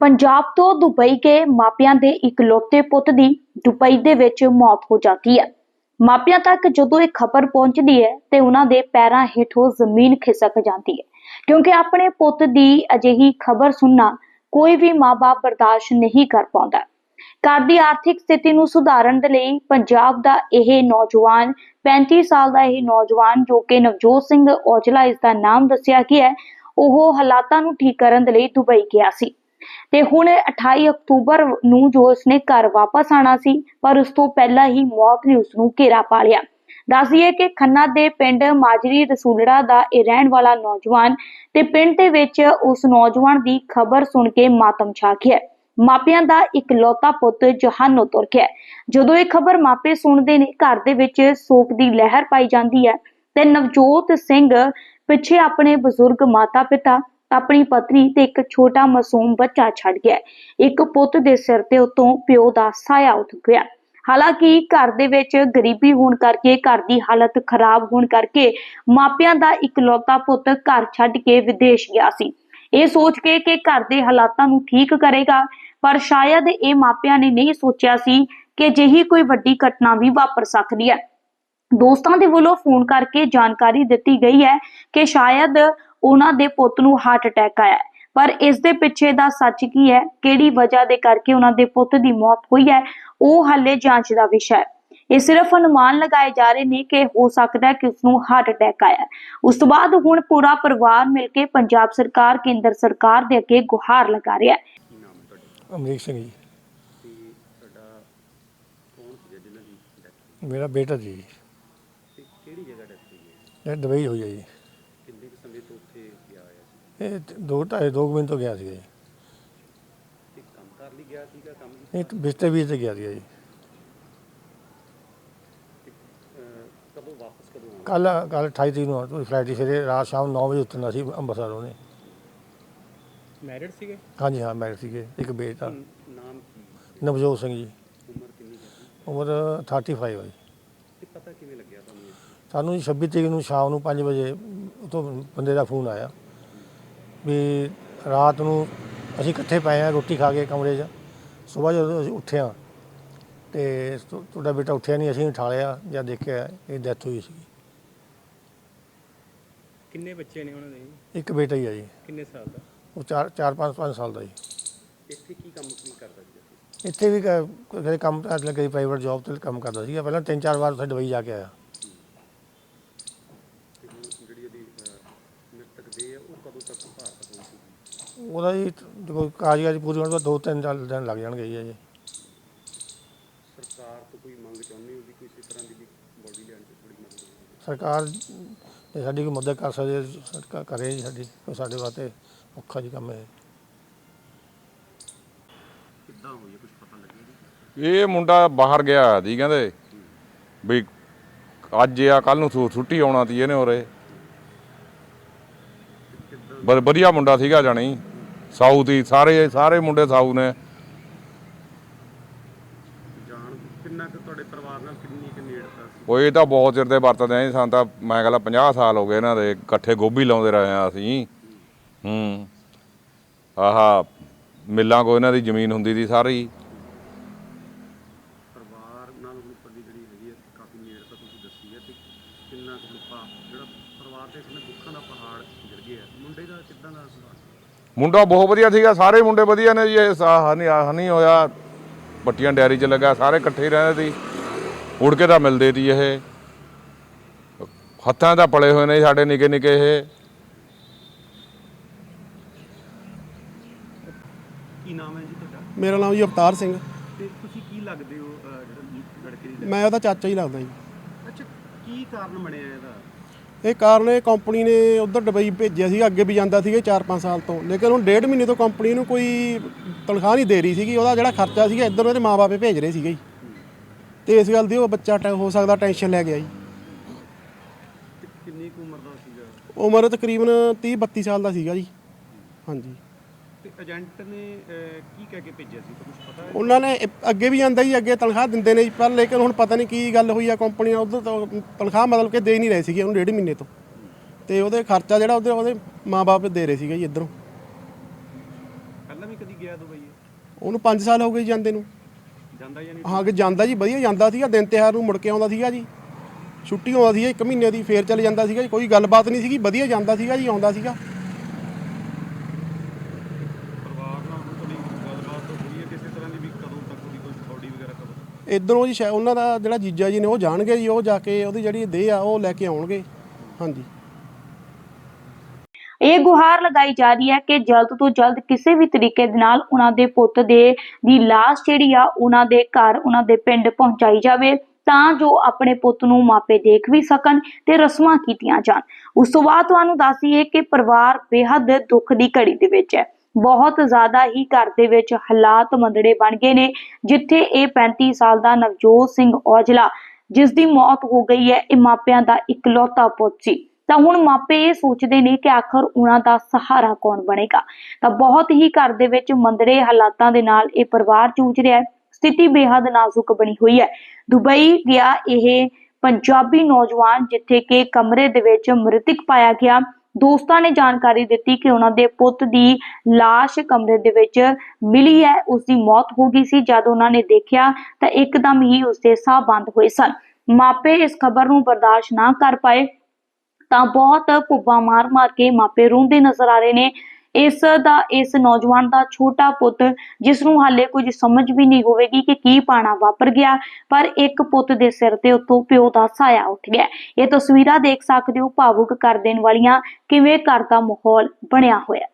ਪੰਜਾਬ ਤੋਂ ਦੁਬਈ ਗਏ ਮਾਪਿਆਂ ਦੇ ਇਕਲੌਤੇ ਪੁੱਤ ਦੀ ਦੁਬਈ ਦੇ ਵਿੱਚ ਮੌਤ ਹੋ ਜਾਂਦੀ ਹੈ। ਮਾਪਿਆਂ ਤੱਕ ਜਦੋਂ ਇਹ ਖਬਰ ਪਹੁੰਚਦੀ ਹੈ ਤੇ ਉਹਨਾਂ ਦੇ ਪੈਰਾਂ ਹੇਠੋਂ ਜ਼ਮੀਨ ਖਿਸਕ ਜਾਂਦੀ ਹੈ। ਕਿਉਂਕਿ ਆਪਣੇ ਪੁੱਤ ਦੀ ਅਜਿਹੀ ਖਬਰ ਸੁਣਨਾ ਕੋਈ ਵੀ ਮਾਪੇ ਬਰਦਾਸ਼ਤ ਨਹੀਂ ਕਰ ਪਾਉਂਦਾ। ਘਰ ਦੀ ਆਰਥਿਕ ਸਥਿਤੀ ਨੂੰ ਸੁਧਾਰਨ ਦੇ ਲਈ ਪੰਜਾਬ ਦਾ ਇਹ ਨੌਜਵਾਨ 35 ਸਾਲ ਦਾ ਇਹ ਨੌਜਵਾਨ ਜੋ ਕਿ ਨਵਜੋਤ ਸਿੰਘ ਔਜਲਾ ਇਸ ਦਾ ਨਾਮ ਦੱਸਿਆ ਗਿਆ ਹੈ, ਉਹ ਹਾਲਾਤਾਂ ਨੂੰ ਠੀਕ ਕਰਨ ਦੇ ਲਈ ਦੁਬਈ ਗਿਆ ਸੀ। ਤੇ ਹੁਣ 28 ਅਕਤੂਬਰ ਨੂੰ ਜੋ ਉਸਨੇ ਘਰ ਵਾਪਸ ਆਣਾ ਸੀ, ਪਰ ਉਸ ਤੋਂ ਪਹਿਲਾਂ ਹੀ ਮੌਤ ਨੇ ਉਸ ਨੂੰ ਘੇਰਾ ਪਾ ਲਿਆ। ਦੱਸਦੀਏ ਕਿ ਖੰਨਾ ਦੇ ਪਿੰਡ ਮਾਜਰੀ ਰਸੂਲੜਾ ਦਾ ਇਹ ਰਹਿਣ ਵਾਲਾ ਨੌਜਵਾਨ ਤੇ ਪਿੰਡ ਦੇ ਵਿੱਚ ਉਸ ਨੌਜਵਾਨ ਦੀ ਖਬਰ ਸੁਣ ਕੇ ਮਾਤਮ ਛਾ ਗਿਆ। ਮਾਪਿਆਂ ਦਾ ਇਕਲੌਤਾ ਪੁੱਤ ਜਹਾਨੋਂ ਤੁਰ ਗਿਆ। ਜਦੋਂ ਇਹ ਖਬਰ ਮਾਪੇ ਸੁਣਦੇ ਨੇ, ਘਰ ਦੇ ਵਿੱਚ ਸੋਗ ਦੀ ਲਹਿਰ ਪਾਈ ਜਾਂਦੀ ਹੈ ਤੇ ਨਵਜੋਤ ਸਿੰਘ ਪਿੱਛੇ ਆਪਣੇ ਬਜ਼ੁਰਗ ਮਾਤਾ-ਪਿਤਾ ਆਪਣੀ ਪਤਨੀ ਤੇ ਇੱਕ ਛੋਟਾ ਮਾਸੂਮ ਬੱਚਾ ਛੱਡ ਗਿਆ। ਇੱਕ ਪੁੱਤ ਦੇ ਸਿਰ ਤੇ ਉਤੋਂ ਪਿਓ ਦਾ ਸਾਇਆ ਉੱਠ ਗਿਆ। ਹਾਲਾਂਕਿ ਘਰ ਦੇ ਵਿੱਚ ਗਰੀਬੀ ਹੋਣ ਕਰਕੇ, ਘਰ ਦੀ ਹਾਲਤ ਖਰਾਬ ਹੋਣ ਕਰਕੇ ਮਾਪਿਆਂ ਦਾ ਇਕਲੌਤਾ ਪੁੱਤ ਘਰ ਛੱਡ ਕੇ ਵਿਦੇਸ਼ ਗਿਆ ਸੀ। ਇਹ ਸੋਚ ਕੇ ਕਿ ਘਰ ਦੇ ਹਾਲਾਤਾਂ ਨੂੰ ਠੀਕ ਕਰੇਗਾ, ਪਰ ਸ਼ਾਇਦ ਇਹ ਮਾਪਿਆਂ ਨੇ ਨਹੀਂ ਸੋਚਿਆ ਸੀ ਕਿ ਅਜਿਹੀ ਕੋਈ ਵੱਡੀ ਘਟਨਾ ਵੀ ਵਾਪਰ ਸਕਦੀ ਹੈ। ਦੋਸਤਾਂ ਦੇ ਵੱਲੋਂ ਫੋਨ ਕਰਕੇ ਜਾਣਕਾਰੀ ਦਿੱਤੀ ਗਈ ਹੈ ਕਿ ਸ਼ਾਇਦ ਉਹਨਾਂ ਦੇ ਪੁੱਤ ਨੂੰ ਹਾਰਟ ਅਟੈਕ ਆਇਆ ਹੈ। ਪਰ ਇਸ ਦੇ ਪਿੱਛੇ ਦਾ ਸੱਚ ਕੀ ਹੈ? ਕਿਹੜੀ ਵਜ੍ਹਾ ਦੇ ਕਰਕੇ ਉਹਨਾਂ ਦੇ ਪੁੱਤ ਦੀ ਮੌਤ ਹੋਈ ਹੈ? ਉਹ ਹਾਲੇ ਜਾਂਚ ਦਾ ਵਿਸ਼ਾ ਹੈ। ਇਹ ਸਿਰਫ ਅਨੁਮਾਨ ਲਗਾਏ ਜਾ ਰਹੇ ਨੇ ਕਿ ਹੋ ਸਕਦਾ ਹੈ ਕਿ ਉਸ ਨੂੰ ਹਾਰਟ ਅਟੈਕ ਆਇਆ ਹੈ। ਉਸ ਤੋਂ ਬਾਅਦ ਹੁਣ ਪੂਰਾ ਪਰਿਵਾਰ ਮਿਲ ਕੇ ਪੰਜਾਬ ਸਰਕਾਰ ਕੇਂਦਰ ਸਰਕਾਰ ਦੇ ਅੱਗੇ ਗੁਹਾਰ ਲਗਾ ਰਿਹਾ ਹੈ। ਅਮਰੀਕ ਸਿੰਘ ਜੀ। ਮੇਰਾ ਬੇਟਾ ਜੀ। ਕਿਹੜੀ ਜਗ੍ਹਾ ਡੈਥ ਹੋਈ ਹੈ? ਇਹ ਦੁਬਈ ਹੋਈ ਹੈ ਜੀ ਕਿੰਨੇ ਕੁ ਸਮੇਂ ਤੋਂ ਉੱਥੇ ਗਿਆ ਹੋਇਆ ਸੀ ਇਹ ਦੋ ਢਾਈ ਦੋ ਕੁ ਮਹੀਨੇ ਤੋਂ ਗਿਆ ਸੀਗਾ ਜੀ। ਤੇ ਕੰਮ ਕਰ ਲਈ ਗਿਆ ਸੀਗਾ ਕੰਮ ਲਈ ਇਹ ਬਿਸਤੇ ਵੀ ਤੇ ਗਿਆ ਸੀਗਾ ਜੀ। ਅਹ, ਕਦੋਂ ਵਾਪਸ ਕਦੋਂ ਆਉਣਾ? ਕੱਲ ਕੱਲ 28 ਤਰੀਕ ਨੂੰ ਫਲਾਈਟ ਸੀ ਸਵੇਰੇ ਰਾਤ ਸ਼ਾਮ 9 ਵਜੇ ਉਤਰਨਾ ਸੀ ਅੰਮ੍ਰਿਤਸਰ ਉਹਨੇ। ਮੈਰਿਡ ਸੀਗੇ? ਹਾਂਜੀ ਹਾਂ ਮੈਰਿਡ ਸੀਗੇ ਇੱਕ ਬੇਟਾ। ਨਾਮ ਕੀ ਨਵਜੋਤ ਸਿੰਘ ਜੀ। ਉਮਰ ਕਿੰਨੀ ਹੈ ਉਮਰ 35 ਹੈ ਜੀ। ਤੇ ਪਤਾ ਕਿਵੇਂ ਲੱਗਿਆ ਤੁਹਾਨੂੰ ਇਹ? ਸਾਨੂੰ ਜੀ 26 ਤਰੀਕ ਨੂੰ ਸ਼ਾਮ ਨੂੰ 5 ਵਜੇ ਉਤੋਂ ਬੰਦੇ ਦਾ ਫੋਨ ਆਇਆ। ਵੀ ਰਾਤ ਨੂੰ ਅਸੀਂ ਇਕੱਠੇ ਪਏ ਆ ਰੋਟੀ ਖਾ ਕੇ ਕਮਰੇ 'ਚ। ਸਵੇਰ ਜਦੋਂ ਅਸੀਂ ਉੱਠੇ ਆ ਤੇ ਤੁ- ਤੁਹਾਡਾ ਬੇਟਾ ਉੱਠਿਆ ਨਹੀਂ ਅਸੀਂ ਉਠਾ ਲਿਆ ਜਦ ਦੇਖਿਆ ਇਹ ਡੈਥ ਹੋਈ ਸੀ ਕਿੰਨੇ ਬੱਚੇ ਨੇ ਉਹਨਾਂ ਦੇ? ਇੱਕ ਬੇਟਾ ਹੀ ਆ ਜੀ। ਕਿੰਨੇ ਸਾਲ ਦਾ? ਉਹ 4 4 5 5 ਸਾਲ ਦਾ ਜੀ। ਇੱਥੇ ਕੀ ਕੰਮ ਕੀ ਕਰਦਾ ਸੀ ਇੱਥੇ ਵੀ ਕ- ਕੰਮ ਤੇ ਲੱਗੇ ਪ੍ਰਾਈਵੇਟ ਜੌਬ ਤੇ ਕੰਮ ਕਰਦਾ ਸੀਗਾ। ਪਹਿਲਾਂ ਤਿੰਨ ਚਾਰ ਵਾਰ ਉੱਥੇ ਦੁਬਈ ਜਾ ਕੇ ਆਇਆ ਤੇ ਹੁਣ ਜਿਹੜੀ ਉਹਦੀ ਅਹ, ਆ ਉਹ ਕਦੋਂ ਤੱਕ ਭਾਰਤ ਪਹੁੰਚੂਗੀ ਉਹਦਾ ਜੀ ਦੇਖੋ ਕਾਰਜਕਾਰੀ ਪੂਰੀ ਹੋਣ ਤੋਂ ਦੋ ਤਿੰਨ ਚਾਰ ਦਿਨ ਲੱਗ ਜਾਣਗੇ ਜੀ ਅਜੇ। ਸਰਕਾਰ ਤੋਂ ਕੋਈ ਮੰਗ ਚਾਹੁੰਦੀ ਹੋ ਵੀ ਕਿਸੇ ਤਰ੍ਹਾਂ ਦੀ ਵੀ ਬੋਡੀ ਲੈਣ ਚ ਥੋੜੀ ਮਦਦ ਹੋਵੇ ਸਰਕਾਰ ਜੇ ਸਾਡੀ ਕੋਈ ਮਦਦ ਕਰ ਸਕਦੀ ਹੈ, ਸਰਕਾਰ ਕਰੇ ਜੀ ਸਾਡੀ ਕੋਈ ਸਾਡੇ ਵਾਸਤੇ ਔਖਾ ਜੀ ਕੰਮ ਹੈ। ਕਿੱਦਾਂ ਹੋਈ ਹੈ ਕੁਝ ਪਤਾ ਲੱਗਿਆ ਜੀ? ਇਹ ਮੁੰਡਾ ਬਾਹਰ ਗਿਆ ਦੀ ਕਹਿੰਦੇ ਵੀ ਅੱਜ ਆ ਕੱਲ ਨੂੰ ਛੁ- ਛੁੱਟੀ ਆਉਣਾ ਤੀ ਇਹਨੇ ਉਰੇ। ਬ- ਵਧੀਆ ਮੁੰਡਾ ਸੀਗਾ ਜਾਣੀ। ਸਾਊ ਦੀ ਸਾਰੇ ਸਾਰੇ ਮੁੰਡੇ ਸਾਊ ਨੇ। ਜਾਣ ਕਿੰਨਾ ਕੁ ਤੁਹਾਡੇ ਪਰਿਵਾਰ ਨਾਲ ਕਿੰਨੀ ਕੁ ਨੇੜਤਾ ਸੀ? ਉਹ ਇਹ ਤਾਂ ਬਹੁਤ ਚਿਰ ਦੇ ਵਰਤਦੇ ਆਂ ਸਾਨੂੰ ਤਾਂ ਮੈਂ ਕਹਿੰਦਾ 50 ਸਾਲ ਹੋ ਗਏ ਇਹਨਾਂ ਦੇ ਇਕੱਠੇ ਗੋਭੀ ਲਾਉਂਦੇ ਰਹੇ ਆ ਅਸੀਂ। ਹੂੰ। ਆਹਾ ਮਿੱਲਾਂ ਕੋ ਇਹਨਾਂ ਦੀ ਜ਼ਮੀਨ ਹੁੰਦੀ ਸੀ ਸਾਰੀ। ਪਰਿਵਾਰ ਨਾਲ ਹੁਣ ਤੁਹਾਡੀ ਜਿਹੜੀ ਹੈਗੀ ਹੈ ਕਾਫੀ ਨੇੜਤਾ ਤੁਸੀਂ ਦੱਸੀ ਹੈ ਤੇ ਕਿੰਨਾ ਕੁ ਦੁੱਖਾ ਜਿਹੜਾ ਪਰਿਵਾਰ ਦੇ ਸਮੇਂ ਦੁੱਖਾਂ ਦਾ ਪਹਾੜ ਗਿਰ ਗਿਆ ਮੁੰਡੇ ਦਾ ਕਿੱਦਾਂ ਦਾ ਸੁਭਾਅ ਮੁੰਡਾ ਬਹੁਤ ਵਧੀਆ ਸੀਗਾ ਸਾਰੇ ਮੁੰਡੇ ਵਧੀਆ ਨੇ ਜੀ ਇਹ ਹਨੀ ਹਨੀ ਹੋਇਆ ਪੱਟੀਆਂ ਡੈਰੀ 'ਚ ਲੱਗਾ ਸਾਰੇ ਇਕੱਠੇ ਹੀ ਰਹਿੰਦੇ ਸੀ। ਉੜ ਕੇ ਤਾਂ ਮਿਲਦੇ ਸੀ ਇਹ। ਹੱਥਾਂ ਦਾ ਪਲੇ ਹੋਏ ਨੇ ਸਾਡੇ ਨਿੱਕੇ ਨਿੱਕੇ ਇਹ। ਕੀ ਨਾਮ ਹੈ ਜੀ ਤੁਹਾਡਾ? ਮੇਰਾ ਨਾਮ ਜੀ ਅਵਤਾਰ ਸਿੰਘ। ਤੇ ਤੁਸੀਂ ਕੀ ਲੱਗਦੇ ਹੋ ਅਹ, ਜਿਹੜਾ ਲੜਕੇ ਦੀ ਮੈਂ ਉਹਦਾ ਚਾਚਾ ਹੀ ਲੱਗਦਾ ਜੀ। ਅੱਛਾ ਕੀ ਕਾਰਨ ਬਣਿਆ ਇਹਦਾ? ਇਹ ਕਾਰਨ ਇਹ ਕੰਪਨੀ ਨੇ ਉਧਰ ਦੁਬਈ ਭੇਜਿਆ ਸੀਗਾ ਅੱਗੇ ਵੀ ਜਾਂਦਾ ਸੀਗਾ 4-5 ਸਾਲ ਤੋਂ। ਲੇਕਿਨ ਹੁਣ ਡੇਢ ਮਹੀਨੇ ਤੋਂ ਕੰਪਨੀ ਨੂੰ ਕੋਈ ਤਨਖਾਹ ਨਹੀਂ ਦੇ ਰਹੀ ਸੀਗੀ ਉਹਦਾ ਜਿਹੜਾ ਖਰਚਾ ਸੀਗਾ ਇੱਧਰ ਉਹਦੇ ਮਾਪੇ ਭੇਜ ਰਹੇ ਸੀਗੇ ਜੀ। ਤੇ ਇਸ ਗੱਲ ਦੀ ਉਹ ਬੱਚਾ ਟੈ- ਹੋ ਸਕਦਾ ਟੈਨਸ਼ਨ ਲੈ ਗਿਆ ਜੀ। ਕਿੰਨੀ ਕੁ ਉਮਰ ਦਾ ਸੀਗਾ? ਉਮਰ ਤਕਰੀਬਨ 30-32 ਸਾਲ ਦਾ ਸੀਗਾ ਜੀ। ਹਾਂਜੀ। ਤੇ ਏਜੰਟ ਨੇ ਅਹ, ਕੀ ਕਹਿ ਕੇ ਭੇਜਿਆ ਸੀ? ਕੁਝ ਪਤਾ ਹੈ? ਉਹਨਾਂ ਨੇ ਇਹ- ਅੱਗੇ ਵੀ ਜਾਂਦਾ ਜੀ ਅੱਗੇ ਤਨਖਾਹ ਦਿੰਦੇ ਨੇ ਜੀ, ਪਰ ਲੇਕਿਨ ਹੁਣ ਪਤਾ ਨਹੀਂ ਕੀ ਗੱਲ ਹੋਈ ਆ ਕੰਪਨੀ ਨਾਲ ਉਧਰ ਤੋਂ ਤਨਖਾਹ ਮਤਲਬ ਕਿ ਦੇ ਨਹੀਂ ਰਹੇ ਸੀਗੇ ਉਹਨੂੰ ਡੇਢ ਮਹੀਨੇ ਤੋਂ। ਤੇ ਉਹਦੇ ਖਰਚਾ ਜਿਹੜਾ ਉਹਦੇ ਉਹਦੇ ਮਾਪੇ ਦੇ ਰਹੇ ਸੀਗੇ ਜੀ ਇੱਧਰੋਂ। ਪਹਿਲਾਂ ਵੀ ਕਦੀ ਗਿਆ ਦੁਬਈ? ਉਹਨੂੰ 5 ਸਾਲ ਹੋ ਗਏ ਜੀ ਜਾਂਦੇ ਨੂੰ। ਜਾਂਦਾ ਜਾਂ ਨਹੀਂ? ਹਾਂ ਕਿ ਜਾਂਦਾ ਜੀ ਵਧੀਆ ਜਾਂਦਾ ਸੀਗਾ ਦਿਨ ਤਿਉਹਾਰ ਨੂੰ ਮੁੜ ਕੇ ਆਉਂਦਾ ਸੀਗਾ ਜੀ। ਛੁੱਟੀ ਆਉਂਦਾ ਸੀ ਇੱਕ ਮਹੀਨੇ ਦੀ ਫੇਰ ਚਲੇ ਜਾਂਦਾ ਸੀਗਾ ਜੀ ਕੋਈ ਗੱਲਬਾਤ ਨਹੀਂ ਸੀਗੀ ਵਧੀਆ ਜਾਂਦਾ ਸੀਗਾ ਜੀ ਆਉਂਦਾ ਸੀਗਾ ਪਰਿਵਾਰ ਨਾਲ ਹੁਣ ਤੁਹਾਡੀ ਗੱਲਬਾਤ ਹੋਈ ਹੈ ਕਿਸੇ ਤਰ੍ਹਾਂ ਦੀ ਵੀ ਕਦੋਂ ਤੱਕ ਉਹਦੀ ਕੋਈ ਬੋਡੀ ਵਗੈਰਾ ਕਦੋਂ ਇਧਰੋਂ ਜੀ ਸ਼ਾਇਦ ਉਹਨਾਂ ਦਾ ਜਿਹੜਾ ਜੀਜਾ ਜੀ ਨੇ ਉਹ ਜਾਣਗੇ ਜੀ, ਉਹ ਜਾ ਕੇ ਉਹਦੀ ਜਿਹੜੀ ਦੇਹ ਆ, ਉਹ ਲੈ ਕੇ ਆਉਣਗੇ। ਹਾਂਜੀ। ਇਹ ਗੁਹਾਰ ਲਗਾਈ ਜਾ ਰਹੀ ਹੈ ਕਿ ਜਲਦ ਤੋਂ ਜਲਦ ਕਿਸੇ ਵੀ ਤਰੀਕੇ ਦੇ ਨਾਲ ਉਹਨਾਂ ਦੇ ਪੁੱਤ ਦੇ ਦੀ ਲਾਸ਼ ਜਿਹੜੀ ਆ, ਉਹਨਾਂ ਦੇ ਘਰ, ਉਹਨਾਂ ਦੇ ਪਿੰਡ ਪਹੁੰਚਾਈ ਜਾਵੇ, ਤਾਂ ਜੋ ਆਪਣੇ ਪੁੱਤ ਨੂੰ ਮਾਪੇ ਦੇਖ ਵੀ ਸਕਣ ਤੇ ਰਸਮਾਂ ਕੀਤੀਆਂ ਜਾਣ। ਉਸ ਤੋਂ ਬਾਅਦ ਤੁਹਾਨੂੰ ਦੱਸ ਕਿ ਪਰਿਵਾਰ ਬੇਹੱਦ ਦੁੱਖ ਦੀ ਘੜੀ ਦੇ ਵਿੱਚ ਹੈ। ਬਹੁਤ ਜ਼ਿਆਦਾ ਹੀ ਘਰ ਦੇ ਵਿੱਚ ਹਾਲਾਤ ਮੰਦੜੇ ਬਣ ਗਏ ਨੇ, ਜਿੱਥੇ ਇਹ 35 ਸਾਲ ਦਾ ਨਵਜੋਤ ਸਿੰਘ ਔਜਲਾ ਜਿਸ ਦੀ ਮੌਤ ਹੋ ਗਈ ਹੈ, ਇਹ ਮਾਪਿਆਂ ਦਾ ਇਕਲੌਤਾ ਪੁੱਤ ਸੀ। ਤਾਂ ਹੁਣ ਮਾਪੇ ਇਹ ਸੋਚਦੇ ਨੇ ਕਿ ਆਖਰ ਉਹਨਾਂ ਦਾ ਸਹਾਰਾ ਕੌਣ ਬਣੇਗਾ? ਤਾਂ ਬਹੁਤ ਹੀ ਘਰ ਦੇ ਵਿੱਚ ਮੰਦੜੇ ਹਾਲਾਤਾਂ ਦੇ ਨਾਲ ਇਹ ਪਰਿਵਾਰ ਜੂਝ ਰਿਹਾ ਹੈ। ਸਥਿਤੀ ਬੇਹੱਦ ਨਾਜ਼ੁਕ ਬਣੀ ਹੋਈ ਹੈ। ਦੁਬਈ ਗਿਆ ਇਹ ਪੰਜਾਬੀ ਨੌਜਵਾਨ, ਜਿੱਥੇ ਕਿ ਕਮਰੇ ਦੇ ਵਿੱਚ ਮ੍ਰਿਤਕ ਪਾਇਆ ਗਿਆ। ਦੋਸਤਾਂ ਨੇ ਜਾਣਕਾਰੀ ਦਿੱਤੀ ਕਿ ਉਹਨਾਂ ਦੇ ਪੁੱਤ ਦੀ লাশ ਕਮਰੇ ਦੇ ਵਿੱਚ ਮਿਲੀ ਹੈ। ਉਸ ਦੀ ਮੌਤ ਹੋ ਗਈ ਸੀ। ਜਦ ਉਹਨਾਂ ਨੇ ਦੇਖਿਆ ਤਾਂ ਇੱਕਦਮ ਹੀ ਉਸ ਦੇ ਸਾਹ ਬੰਦ ਹੋਏ ਸਨ। ਮਾਪੇ ਇਸ ਖਬਰ ਨੂੰ ਬਰਦਾਸ਼ਤ ਨਾ ਕਰ ਪਾਏ ਤਾਂ ਬਹੁਤ ਭੁੱਬਾ ਮਾਰ ਮਾਰ ਕੇ ਮਾਪੇ ਰੋਂਦੇ ਨਜ਼ਰ ਆ ਰਹੇ ਨੇ। ਇਸ ਦਾ, ਇਸ ਨੌਜਵਾਨ ਦਾ ਛੋਟਾ ਪੁੱਤ ਜਿਸ ਨੂੰ ਹਾਲੇ ਕੁਝ ਸਮਝ ਵੀ ਨਹੀਂ ਹੋਵੇਗੀ ਕਿ ਕੀ ਪਾਣਾ ਵਾਪਰ ਗਿਆ, ਪਰ ਇੱਕ ਪੁੱਤ ਦੇ ਸਿਰ ਤੇ ਉੱਤੋਂ ਪਿਓ ਦਾ ਸਾਇਆ ਉੱਠ ਗਿਆ। ਇਹ ਤਸਵੀਰਾਂ ਦੇਖ ਸਕਦੇ ਹੋ ਭਾਵੁਕ ਕਰ ਦੇਣ ਵਾਲੀਆਂ ਕਿਵੇਂ ਘਰ ਦਾ ਮਾਹੌਲ ਬਣਿਆ ਹੋਇਆ।